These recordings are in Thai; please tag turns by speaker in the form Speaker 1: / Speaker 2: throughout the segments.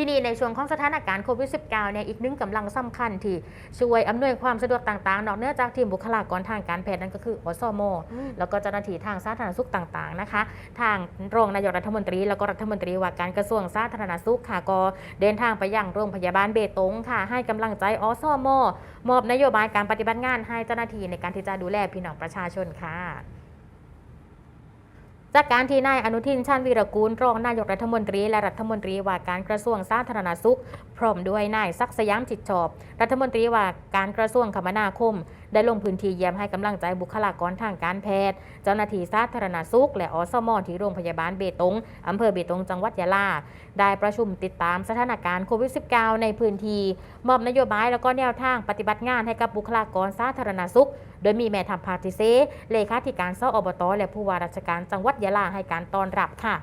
Speaker 1: ที่นี่ในช่วงของสถานการณ์โควิด -19 เนี่ยอีกหนึ่งกำลังสำคัญที่ช่วยอำนวยความสะดวกต่างๆ นอกเหนือจากทีมบุคลากรทางการแพทย์นั่นก็คืออสม
Speaker 2: อืม
Speaker 1: แล้วก็เจ้าหน้าที่ทางสาธารณสุขต่างๆนะคะ ทางรองนายกรัฐมนตรี แล้วก็รัฐมนตรีว่าการกระทรวงสาธารณสุขค่ะก็เดินทางไปยังโรงพยาบาลเบตงค่ะ ให้กำลังใจอสมมอบนโยบายการปฏิบัติงานให้เจ้าหน้าที่ในการที่จะดูแลพี่น้องประชาชนค่ะ จากการที่นายอนุทินชาญวีรกูลรองนายกรัฐมนตรีและรัฐมนตรีว่าการกระทรวงสาธารณสุข พร้อมด้วยนายศักสยามจิตชอบ รัฐมนตรีว่าการกระทรวงคมนาคม ได้ลงพื้นที่เยี่ยมให้กำลังใจบุคลากรทางการแพทย์ เจ้าหน้าที่สาธารณสุข และอสมที่โรงพยาบาลเบตงอำเภอเบตงจังหวัดยะลา ได้ประชุมติดตามสถานการณ์โควิด -19 ในพื้นที่มอบนโยบายแล้วก็แนวทางปฏิบัติงานให้กับบุคลากรสาธารณสุขโดยมีแม่ทัพภาคที่เซเลขาธิการสอบต และผู้ว่าราชการจังหวัดยะลาให้การต้อนรับค่ะ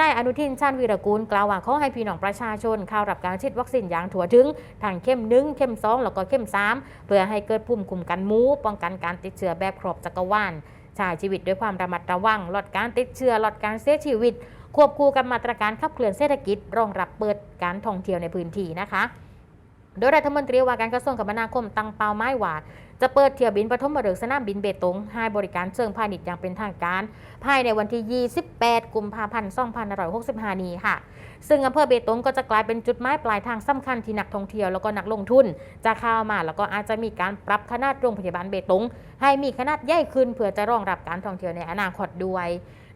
Speaker 1: นายอนุทินชาญวีรกูลกล่าวว่าขอให้พี่น้องประชาชนเข้ารับการฉีดวัคซีนอย่างถั่วถึงทางเข้มหนึ่งเข้มสองแล้วก็เข้มสามเพื่อให้เกิดภูมิคุ้มกันหมูป้องกันการติดเชื้อแบบครอบจักรวาลใช้ชีวิตด้วยความระมัดระวังลดการติดเชื้อลดการเสียชีวิต ควบคู่กับมาตรการขับเคลื่อนเศรษฐกิจรองรับเปิดการท่องเที่ยวในพื้นที่นะคะ โดยรัฐมนตรีว่าการกระทรวงคมนาคมตั้งเป้าหมายว่า จะเปิดเที่ยวบินปฐมฤกษ์สนามบินเบตงให้บริการเชิงพาณิชย์อย่างเป็นทางการ ภายในวันที่ 28 กุมภาพันธ์ 2565 นี้ค่ะ ซึ่งอำเภอเบตงก็จะกลายเป็นจุดหมายปลายทางสำคัญที่นักท่องเที่ยวแล้วก็นักลงทุน จะเข้ามาแล้วก็อาจจะมีการปรับขนาดโรงพยาบาลเบตงให้มีขนาดใหญ่ขึ้นเพื่อจะรองรับการท่องเที่ยวในอนาคตด้วย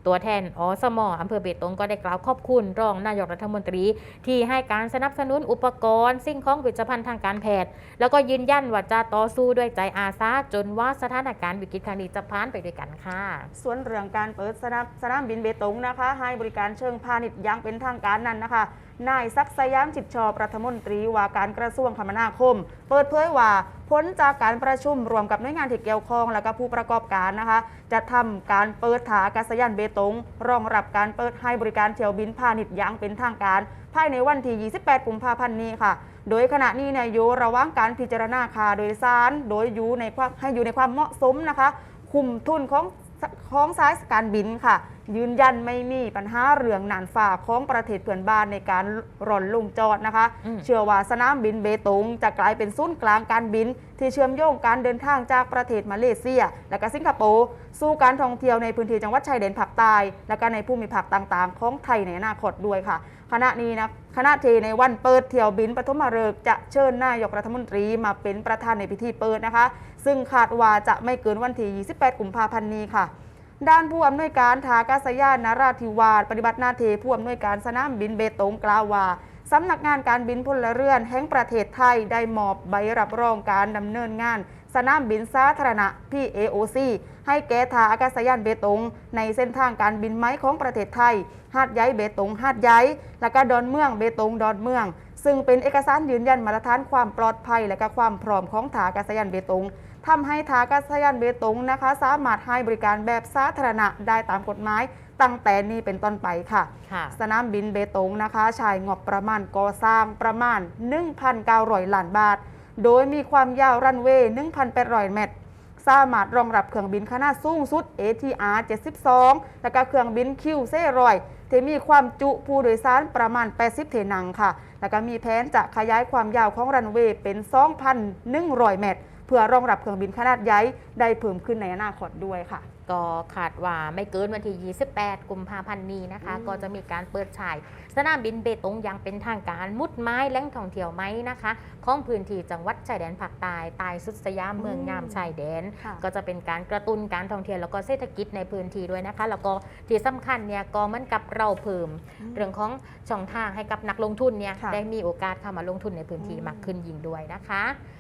Speaker 1: ตัวแทนอสมออำเภอเบตงก็ได้กล่าวขอบคุณ รองนายกรัฐมนตรี ที่ให้การสนับสนุนอุปกรณ์ สิ่งของผลิตภัณฑ์ทางการแพทย์ แล้วก็ยืนยันว่าจะต่อสู้ด้วยใจอาสาจนว่าสถานการณ์วิกฤตครั้งนี้จะผ่านไปด้วยกันค่ะ
Speaker 2: ส่วนเรื่องการเปิดสนามสนามบินเบตงนะคะ ให้บริการเชิงพาณิชย์อย่างเป็นทางการนั้นนะคะ นายศักสยามจิตชอบรัฐมนตรีว่าการกระทรวงคมนาคม เปิดเผยว่าผลจากการประชุมรวมกับหน่วยงานที่เกี่ยวข้องและก็ผู้ประกอบการนะคะ จะทำการเปิดถาอากาศยานเบตง รองรับการเปิดให้บริการเที่ยวบินพาณิชย์อย่างเป็นทางการ ภายในวันที่ 28 กุมภาพันธ์นี้ค่ะ โดยขณะนี้เนี่ยอยู่ระว่างการพิจารณาค่าโดยสาร โดยอยู่ในความให้อยู่ในความเหมาะสมนะคะ คุมทุนของของสายการบินค่ะ ยืนยันไม่มีปัญหาเรื่องนานฝ่าของประเทศเพื่อนบ้านในการร่อนลงจอดนะคะ
Speaker 1: อืม
Speaker 2: เชื่อว่าสนามบินเบตงจะกลายเป็นศูนย์กลางการบิน ที่เชื่อมโยงการเดินทางจากประเทศมาเลเซีย และก็สิงคโปร์สู่การท่องเที่ยวในพื้นที่จังหวัดชายแดนภาคใต้ และก็ในภูมิภาคต่างๆ ของไทยในอนาคตด้วยค่ะขณะนี้นะคณะทีในวันเปิดเที่ยวบินปฐมฤกษ์จะเชิญนายกรัฐมนตรีมาเป็นประธานในพิธีเปิดนะคะ ซึ่งคาดว่าจะไม่เกินวันที่ 28 กุมภาพันธ์นี้ค่ะ ด้านผู้อำนวยการทากาศยานนาราธิวาสปฏิบัติหน้าที่ผู้อำนวยการสนามบินเบตงกล่าวว่าสำนักงานการบินพลเรือนแห่งประเทศไทยได้มอบใบรับรองการดำเนินงาน สนามบินสาธารณะ PAOC ให้แก่ทาอากาศยานเบตง ในเส้นทางการบินไม้ของประเทศไทย หาดใหญ่เบตง หาดใหญ่และก็ดอนเมืองเบตงดอนเมือง ซึ่งเป็นเอกสารยืนยันมาตรฐานความปลอดภัย และก็ความพร้อมของทาอากาศยานเบตง ทำให้ทาอากาศยานเบตงนะคะ สามารถให้บริการแบบสาธารณะได้ตามกฎหมายตั้งแต่นี้เป็นต้นไปค่ะ
Speaker 1: ค่ะ
Speaker 2: สนามบินเบตงนะคะใช้งบประมาณก่อสร้างประมาณ 1,900ล้านบาท โดยมีความยาวรันเวย์ 1,800 เมตร สามารถรองรับเครื่องบินขนาดสูงสุด ATR 72 และก็เครื่องบินคิวเซ่รอยที่มีความจุผู้โดยสารประมาณ 80 เทนังค่ะ แล้วก็มีแผนจะขยายความยาวของรันเวย์เป็น 2,100 เมตร เพื่อรองรับเครื่องบินขนาดใหญ่ได้เพิ่มขึ้นในอนาคตด้วยค่ะ
Speaker 1: ก็คาดว่าไม่เกินวันที่ 28 กุมภาพันธ์นี้นะคะ
Speaker 2: อืม
Speaker 1: ก็จะมีการเปิดฉายสนามบินเบตงอย่างเป็นทางการมุดไม้แหล่งท่องเที่ยวไหมนะคะของพื้นที่จังหวัดชายแดนภาคใต้ใต้สุดสยามเมืองงามชายแดน
Speaker 2: ค่ะ
Speaker 1: ก็จะเป็นการกระตุ้นการท่องเที่ยวแล้วก็เศรษฐกิจในพื้นที่ด้วยนะคะ แล้วก็ที่สำคัญเนี่ยก็เหมันกับเราเพิ่ม เรื่องของช่องทางให้กับนักลงทุนเนี่ย
Speaker 2: ค่ะ
Speaker 1: ได้มีโอกาสเข้ามาลงทุนในพื้นที่
Speaker 2: อืม
Speaker 1: มากขึ้นยิ่งด้วยนะคะ